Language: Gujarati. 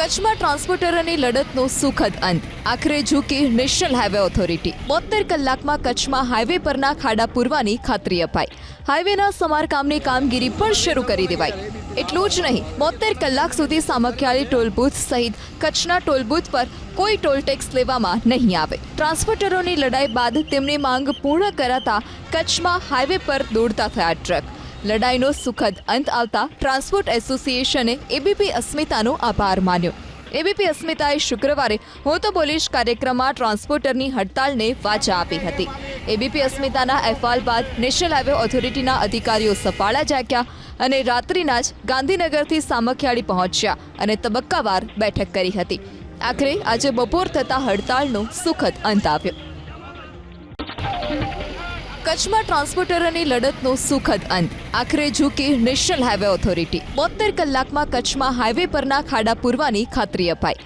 કચ્છમાં ટ્રાન્સપોર્ટરોની લડતનો સુખદ અંત. આખરે ઝૂકી નેશનલ હાઈવે ઓથોરિટી. બોતેર કલાકમાં કચ્છમાં હાઈવે પરના ખાડા પૂરવાની ખાતરી અપાઈ. હાઈવેના સમારકામની કામગીરી પણ શરૂ કરી દેવાઈ. એટલું જ નહીં બોતેર કલાક સુધી સામખિયાળી ટોલ બૂથ સહિત કચ્છના ટોલ બૂથ પર કોઈ ટોલ ટેક્સ લેવામાં નહીં આવે. ટ્રાન્સપોર્ટરોની લડાઈ બાદ તેમની માંગ પૂર્ણ કરાતા કચ્છમાં હાઈવે પર દોડતા થયા ટ્રક. લડાઈનો સુખદ અંત આવતા ટ્રાન્સપોર્ટ એસોસિએશને એબીપી અસ્મિતાનો આભાર માન્યો. એબીપી અસ્મિતાએ શુક્રવારે હું તો બોલીશ કાર્યક્રમમાં ટ્રાન્સપોર્ટરની હડતાલને વાચા આપી હતી. એબીપી અસ્મિતાના અહેવાલ બાદ નેશનલ હાઈવે ઓથોરિટીના અધિકારીઓ સફાળા જાગ્યા અને રાત્રિના જ ગાંધીનગરથી સામખિયાળી પહોંચ્યા અને તબક્કાવાર બેઠક કરી હતી. આખરે આજે બપોર થતા હડતાલનો સુખદ અંત આવ્યો. કચ્છમાં ટ્રાન્સપોર્ટરોની લડતનો સુખદ અંત. આખરે ઝૂકી નેશનલ હાઈવે ઓથોરિટી. બોતેર કલાકમાં કચ્છમાં હાઈવે પરના ખાડા પૂરવાની ખાતરી અપાઈ.